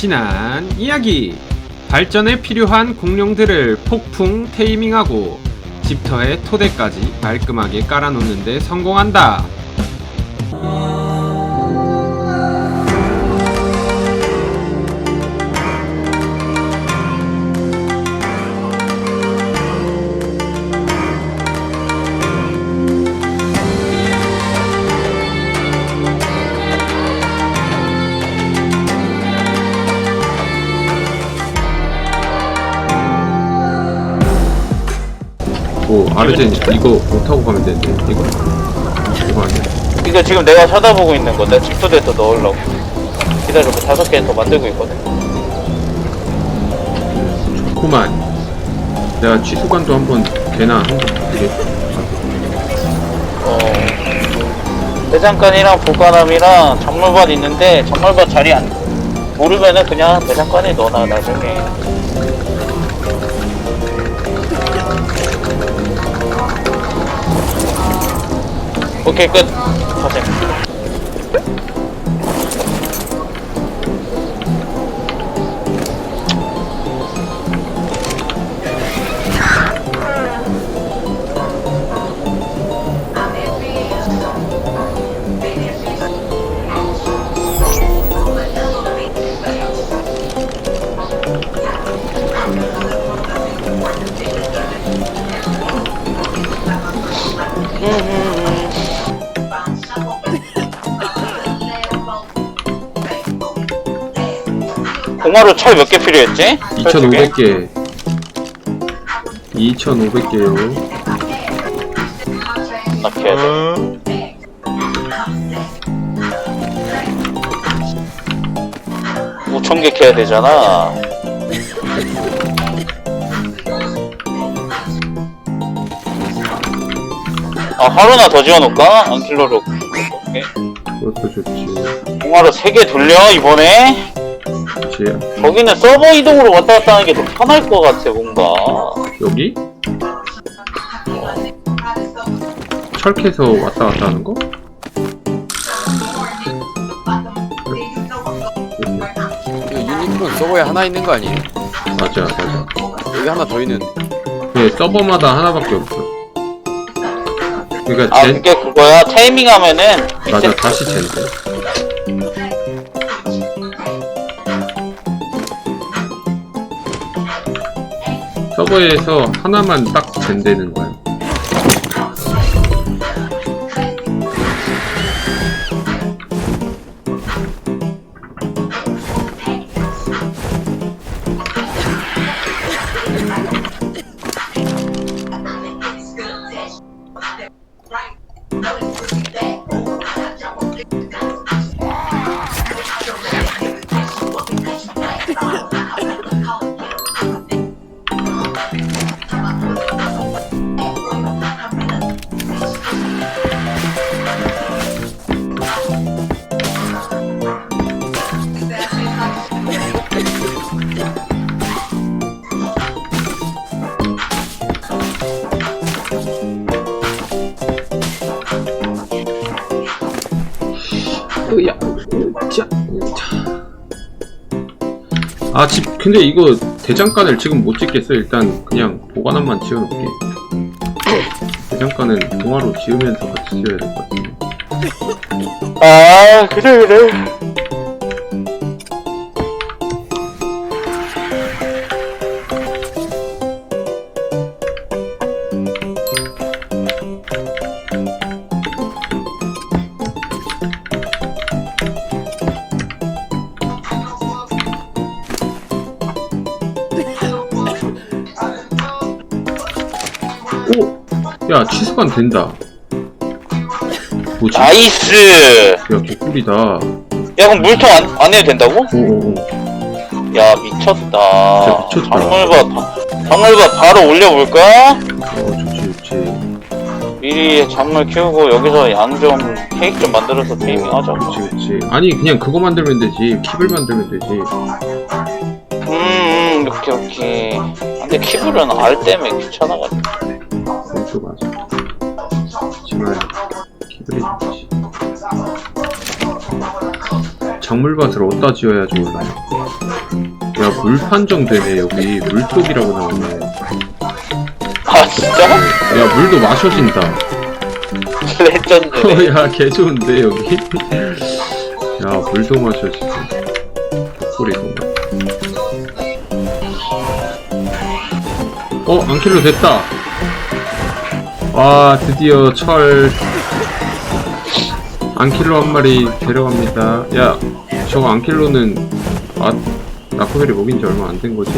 지난 이야기 발전에 필요한 공룡들을 폭풍 테이밍하고 집터의 토대까지 말끔하게 깔아놓는데 성공한다. 아르젠 이거 못 타고 가면 되는데 이거 이거 아니야? 이거 지금 내가 쳐다보고 있는 거. 내 집도대에서 넣으려고. 기다려봐. 다섯 개 더 만들고 있거든. 좋구만. 내가 취수관도 한번 되나 한번 되게 어. 대장간이랑 보관함이랑 작물밭 있는데 작물밭 자리 안 모르면은 그냥 대장간에 넣어놔 나중에. 오케이 끝. 가자. 공화로 철 몇 개 필요했지? 철두 개? 2,500개 2,500개요. 이렇게 해야 돼. 오천개 캐야 되잖아. 아, 하루나 더 지어놓을까? 오케이. 그것도 좋지. 공화로 3개 돌려, 이번에. 좋지. 거기는 서버 이동으로 왔다 갔다 하는 게 더 편할 것 같아, 뭔가. 여기? 철캐서 왔다 갔다 하는 거? 그 유니콘 서버에 하나 있는 거 아니에요? 맞아, 맞아. 여기 하나 더 있는 네, 서버마다 하나밖에 없어. 그러니까 아, 젠, 그게 그거야. 타이밍 하면은. 맞아, 다시 젠데. 서버에서 하나만 딱 젠되는 거야. 으야, 자, 자. 아, 집, 근데 이거 대장간을 지금 못 짓겠어. 일단 그냥 보관함만 지어놓을게. 대장간은 동화로 지으면서 같이 지어야 될 것 같은데. 아, 그래, 그래. 오! 야, 취수관 된다. 뭐지? 나이스! 야, 개꿀이다. 야, 그럼 물통 안, 안 해도 된다고? 오오오. 야, 미쳤다. 진짜 미쳤다. 작물밭, 작물밭 바로 올려볼까? 어, 좋지, 좋지. 미리 작물 키우고 여기서 양 좀, 케이크 좀 만들어서 테이밍 하자. 그치, 그치. 아니, 그냥 그거 만들면 되지. 킵을 만들면 되지. 음, 음, 오케이, 오케이. 근데 키블은 알 때문에 귀찮아가지고. 하지만, 킵을 해주지. 작물밭을 어디다 지어야 좋을까요? 야, 물 판정 되네, 여기. 물독이라고 나오네. 아 진짜? 야, 물도 마셔진다. 레전드네 어, 야, 개 좋은데, 여기? 야, 물도 마셔지고. 동가. 어, 안킬로 됐다. 와, 드디어 철. 안킬로 한 마리 데려갑니다. 야, 저거 안킬로는, 아, 나코벨이 먹인 지 얼마 안 된 거지,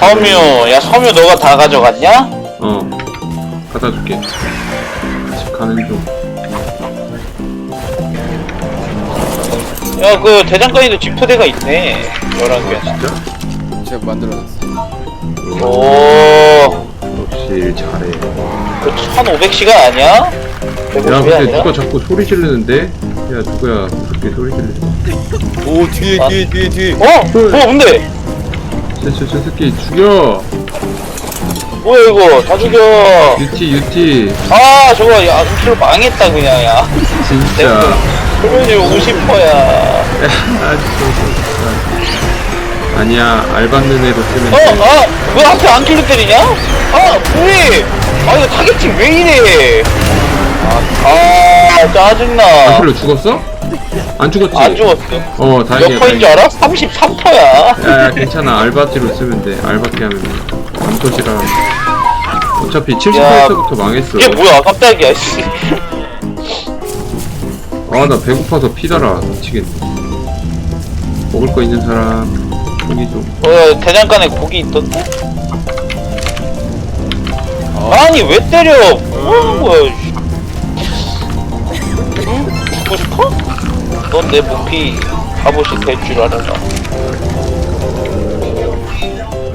섬유 야 섬유 너가 다 가져갔냐? 어, 갖다 줄게. 집 가는 중. 야 그 대장간이도 집토대가 있네 11개 진짜? 제가 만들어놨어. 오 역시 일 잘해. 그 1500시간 아니야? 야, 150이 근데 아니라? 누가 자꾸 소리 지르는데? 야, 누구야? 그렇게 소리 지르지? 오 뒤에 아. 뒤에 뒤에 뒤에. 어? 뭐 뭔데? 저, 저, 저 새끼 죽여! 뭐야 이거 다 죽여 유티, 유티. 아 저거 야 음치로 망했다 그냥 야 진짜. 소면이 50%야 아, 진짜. 아니야, 알받는 애로 쓰면 어? 돼. 아! 왜 앞에 안 킬로 때리냐? 아 뭐해 아 이거 타겟팅 왜 이래 아, 아 짜증나 안킬로 죽었어? 안 죽었지? 안 죽었어 어, 다행이야. 몇 퍼인 줄 다행이야. 알아? 33%야 야, 야, 괜찮아. 알바티로 쓰면 돼. 알바티 하면 감토시라. 어차피 70%부터 망했어. 이게 뭐야 깜짝이야 씨 아, 나 배고파서 피달아. 미치겠네. 먹을 거 있는 사람, 고기 좀. 어, 대장간에 고기 있던데? 어. 아니 왜 때려 뭐 하는 거야 씨. 응? 죽고 싶어? 넌내 목피 갑옷이 될 줄 알아라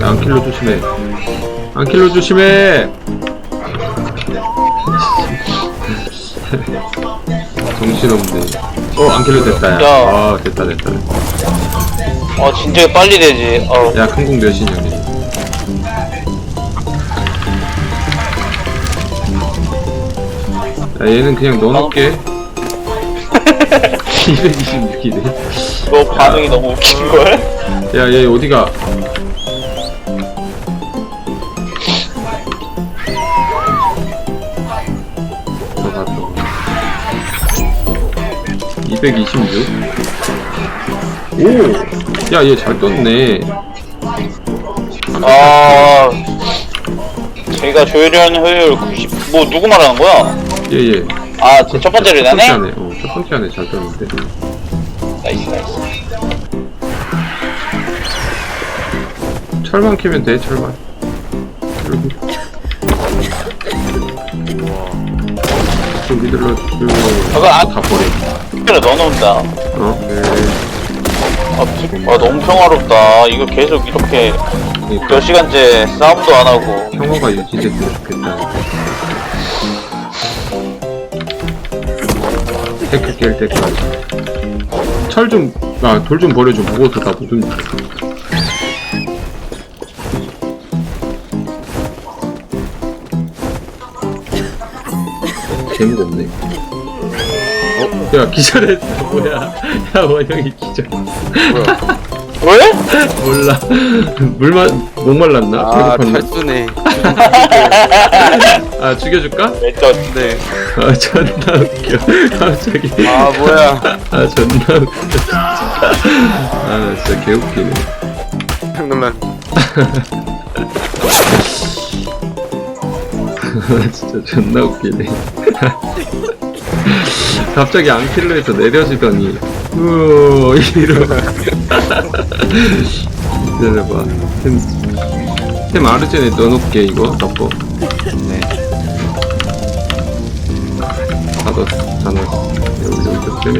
야, 안킬로 조심해. 안킬로 조심해! 정신없네. 어, 안킬로 됐다, 야. 야. 아, 됐다, 됐다. 됐다. 어 진짜 빨리 되지 어 야, 큰공 몇이냐, 얘. 야, 얘는 그냥 넣어놓을게. 226이네. 너 반응이 너무 웃긴걸? 야, 얘 어디가? 저 갔다. 226. 오! 야, 얘 잘 떴네. 아 제가 조율하는 효율 90... 뭐 누구 말하는 거야? 얘, 얘. 아첫 번째를 첫 번째 나네? 안에, 어, 첫 번째 안에 잘 떴는데. 나이스 나이스 철만 캐면 돼, 철만. 여기. 좀 믿을러 줘. 저거 안- 다 버려. 그래 넣어놓는다 어? 네. 아, 부- 아 너무 평화롭다 이거 계속 이렇게 그러니까. 몇 시간째 싸움도 안 하고 평화가 유지됐으면 좋겠다. 테크 깰 때까지. 철 좀, 아, 돌 좀 버려줘. 무거워서 다 묻은. 재미가 없네. 어? 야, 기절했어. 뭐야. 야, 원영이 기절. 뭐야? 왜? 몰라. 물만, 목말랐나? 아 배고팠나? 탈수네. 아, 죽여줄까? 일단 네. 아 존나 웃겨 갑자기 아 뭐야? 아 존나 웃겨 진짜 아 진짜 개웃기네 깜짝 놀란. 진짜 존나 웃기네 갑자기 안킬로에서 내려지더니 우어 이러고 기다려봐. 템, 템 아르젠에 넣어놓을게 이거. 덮어 네. 다 넣었어 다 넣었어 여기 여기 좀 빼면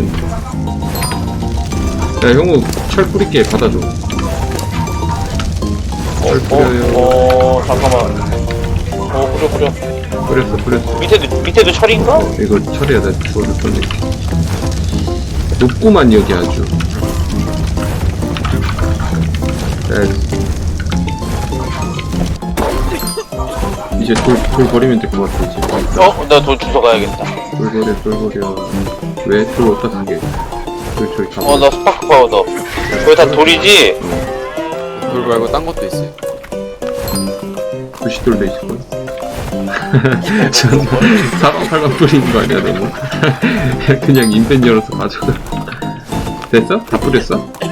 돼야 형우 철 뿌릴게. 받아줘. 철 뿌려요. 어, 어 잠깐만. 어 뿌려 뿌려 뿌렸어 뿌렸어. 밑에도 밑에도 철인가? 이거 처리야. 나 주워서 던질게 높구만 여기 아주 됐어 이제 돌, 돌 버리면 될 것 같아 이제 어? 나 돌 주워 가야겠다. 돌 버려 돌 버려 왜돌 어디다 쓰게 돌 저기 다 어, 나 스파크 파우더. 그거 다 돌이지? 돌 말고 딴 것도 있어요. 부시돌도 있을걸 전 사방팔방 뿌리는 거 아니야 너무 그냥 인벤 열어서 가져가 됐어? 다 뿌렸어? 네.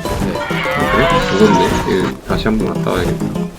아, 그래? 무겁네 이거 다시 한번 갔다 와야겠다